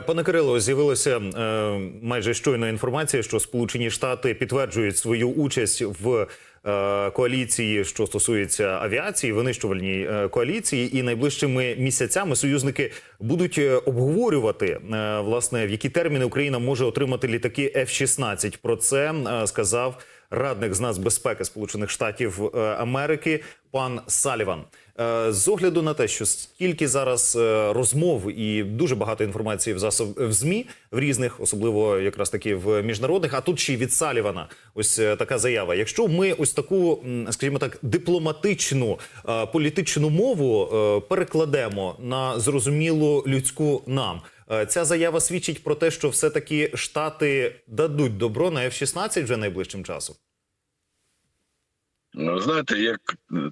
Пане Кирило, з'явилася е, майже щойно інформація, що Сполучені Штати підтверджують свою участь в е, коаліції, що стосується авіації, винищувальній е, коаліції, і найближчими місяцями союзники будуть е, обговорювати е, власне в які терміни Україна може отримати літаки F-16. Про це е, сказав радник з нацбезпеки Сполучених Штатів е, Америки пан Саліван. Е, З огляду на те, що стільки зараз е, розмов і дуже багато інформації в засоб в змі в різних, особливо якраз таки в міжнародних, а тут ще й від Салівана. Ось така заява. Якщо ми ось таку, скажімо так, дипломатичну політичну мову перекладемо на зрозумілу людську нам. Ця заява свідчить про те, що все-таки Штати дадуть добро на F-16 вже найближчим часом. Ну, знаєте, як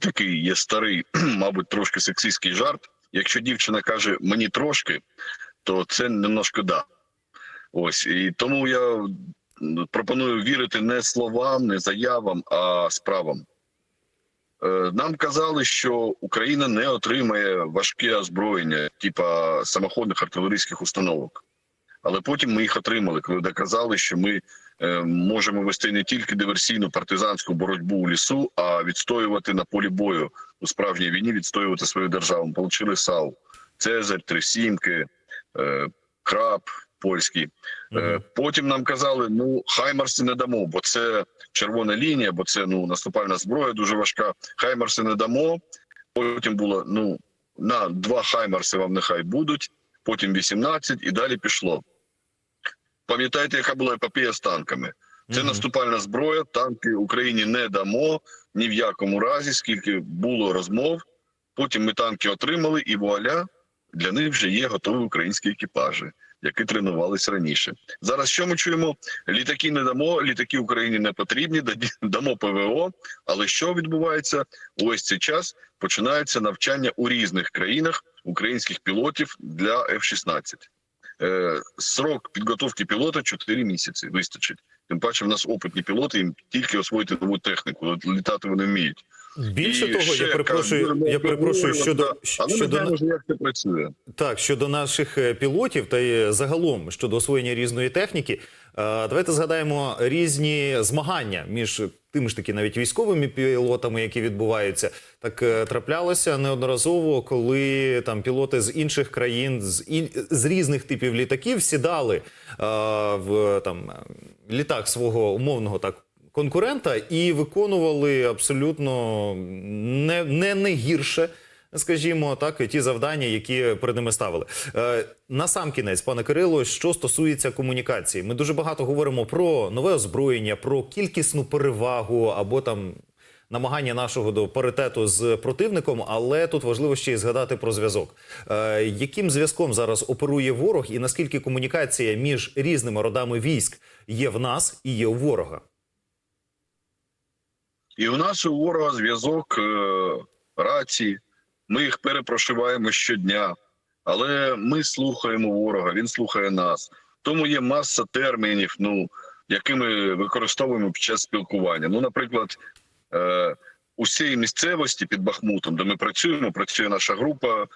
такий є старий, мабуть, трошки сексистський жарт. Якщо дівчина каже мені трошки, то це не шкода. Ось і тому я пропоную вірити не словам, не заявам, а справам. Е, Нам казали, що Україна не отримає важке озброєння, типа самоходних артилерійських установок. Але потім ми їх отримали, коли доказали, що ми е, можемо вести не тільки диверсійну партизанську боротьбу у лісу, а відстоювати на полі бою у справжній війні, відстоювати свою державу. Ми Получили САУ, Цезарь, Трисімки, е, Краб польський. Е, потім нам казали, ну Хаймарси не дамо, бо це червона лінія, бо це ну наступальна зброя дуже важка. Хаймарси не дамо. Потім було ну на два Хаймарси вам нехай будуть. Потім 18 і далі пішло. Пам'ятаєте, яка була епопея з танками? Це Мгм. наступальна зброя. Танки Україні не дамо ні в якому разі, скільки було розмов. Потім ми танки отримали, і вуаля, для них вже є готові українські екіпажі, які тренувалися раніше. Зараз що ми чуємо? Літаки не дамо, літаки Україні не потрібні, дамо ПВО. Але що відбувається? Ось цей час починається навчання у різних країнах українських пілотів для F-16. Е, срок підготовки пілота 4 місяці вистачить. Тим паче, в нас опитні пілоти, їм тільки освоїти нову техніку. Літати вони вміють. Більше І того, я перепрошую, я перепрошую щодо щодо знаємо, як це працює. Так, щодо наших е, пілотів та й загалом щодо освоєння різної техніки, е, давайте згадаємо різні змагання між тими ж таки навіть військовими пілотами, які відбуваються. Так е, траплялося неодноразово, коли там пілоти з інших країн, з ін... з різних типів літаків сідали е, в там е, літак свого умовного так. Конкурента і виконували абсолютно не, не, не гірше скажімо так, ті завдання, які перед ними ставили. Е, на сам кінець, пане Кирило, що стосується комунікації, ми дуже багато говоримо про нове озброєння, про кількісну перевагу або там. Намагання нашого до паритету з противником, але тут важливо ще й згадати про зв'язок. Е, яким зв'язком зараз оперує ворог, і наскільки комунікація між різними родами військ є в нас і є у ворога? І у нас у ворога зв'язок е, рації. Ми їх перепрошиваємо щодня, але ми слухаємо ворога, він слухає нас. Тому є маса термінів, ну які ми використовуємо під час спілкування. Ну, наприклад, е, у всій місцевості під Бахмутом, де ми працюємо, працює наша група.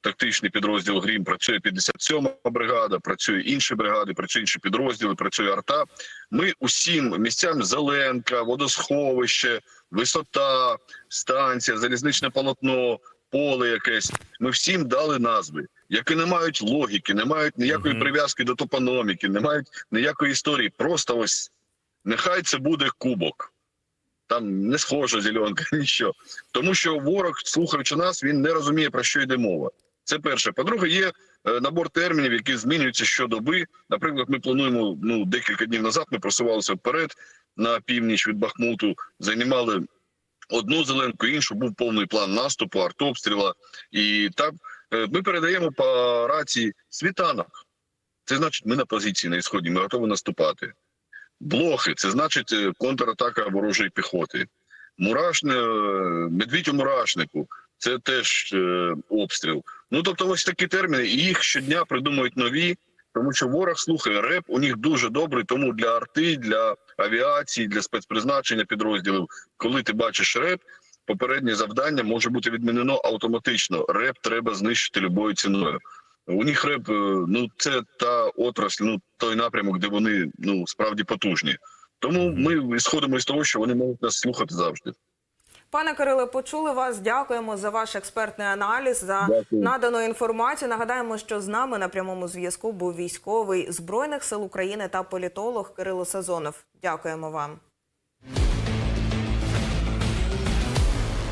Тактичний підрозділ Грім працює 57-ма бригада, працює інші бригади, працює інші підрозділи, працює арта. Ми усім місцям Зеленка, водосховище, висота, станція, залізничне полотно, поле якесь. Ми всім дали назви, які не мають логіки, не мають ніякої Мгм. прив'язки до топономіки, не мають ніякої історії. Просто ось нехай це буде кубок. Там не схожа зеленка, нічого. Тому що ворог, слухаючи нас, він не розуміє, про що йде мова. Це перше. По-друге, є е, набор термінів, які змінюються щодоби. Наприклад, ми плануємо ну декілька днів назад. Ми просувалися вперед на північ від Бахмуту, займали одну зеленку, іншу був повний план наступу, артобстріла. І так е, ми передаємо по рації світанок. Це значить, ми на позиції на ісході, ми готові наступати. Блохи це значить е, контратака ворожої піхоти. Мурашне, медвідь у мурашнику це теж обстріл. Ну тобто, ось такі терміни, і їх щодня придумують нові, тому що ворог слухає реп. У них дуже добрий. Тому для арти, для авіації, для спецпризначення підрозділів, коли ти бачиш реп, попереднє завдання може бути відмінено автоматично. Реп треба знищити любою ціною. У них реп, е, ну це та отрасль, ну той напрямок, де вони ну справді потужні. Тому ми сходимо із того, що вони можуть нас слухати завжди. Пане Кириле, почули вас. Дякуємо за ваш експертний аналіз, за Дякую. надану інформацію. Нагадаємо, що з нами на прямому зв'язку був військовий збройних сил України та політолог Кирило Сазонов. Дякуємо вам.